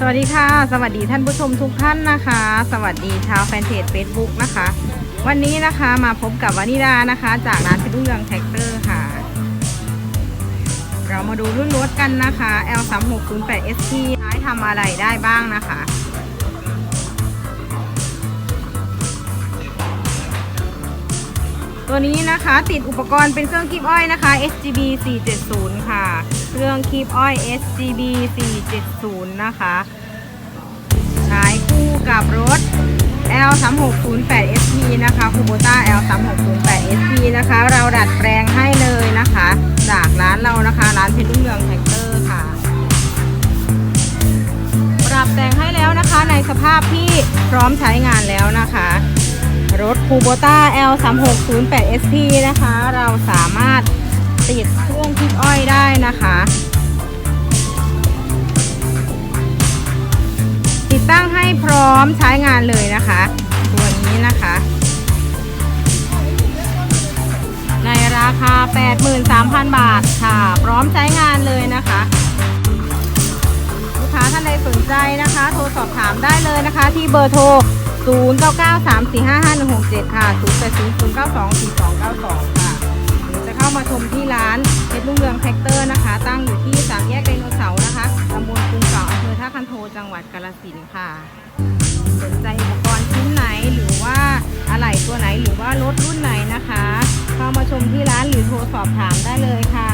สวัสดีค่ะ สวัสดีท่านผู้ชมทุกท่านนะคะ สวัสดีชาวแฟนเพจ Facebook นะคะ วันนี้นะคะมาพบกับวานิดานะคะ จากร้านพิรุ่งเรืองแท็กเตอร์ค่ะ เรามาดูรุ่นรถกันนะคะ L 3 6 0 8 ST ใช้ทำอะไรได้บ้างนะคะ ตัวนี้นะคะติดอุปกรณ์เป็นเครื่องคีบอ้อยนะคะ SGB 470 ค่ะ เครื่องคีบอ้อย SGB 470 นะคะ ใช้คู่กับรถ L 3 6 0 8 SP นะคะ Kubota L 3 6 0 8 SP นะคะ เราดัดแปลงให้เลยนะคะ จากร้านเรานะคะ ร้านเพชรรุ่งเรืองแท็กเตอร์ค่ะ ปรับแต่งให้แล้วนะคะในสภาพที่พร้อมใช้งานแล้วนะคะ รถ Kubota L 3 6 0 8 SP นะคะ เราสามารถติดเครื่องคิดอ้อยได้นะคะ ติดตั้งให้พร้อมใช้งานเลยนะคะ ตัวนี้นะคะ ในราคา 83,000 บาทค่ะ พร้อมใช้งานเลยนะคะลูกค้าท่านใดสนใจนะคะ โทรสอบถามได้เลยนะคะ ที่เบอร์โทร 0 9 9 3 4 5 5 1 6 7 ค่ะ 0 8 0 0 9 2 4 2 9 2 ค่ะ หรือจะเข้ามาชมที่ร้านเพชรรุ่งเรืองแท็กเตอร์นะคะ ตั้งอยู่ที่สามแยกไดโนเสาร์นะคะตำบลกรุงเก่าอำเภอท่าคันโทจังหวัดกาฬสินค่ะ สนใจอุปกรณ์ชิ้นไหนหรือว่าอะไหล่ตัวไหนหรือว่ารถรุ่นไหนนะคะ เข้ามาชมที่ร้านหรือโทรสอบถามได้เลยค่ะ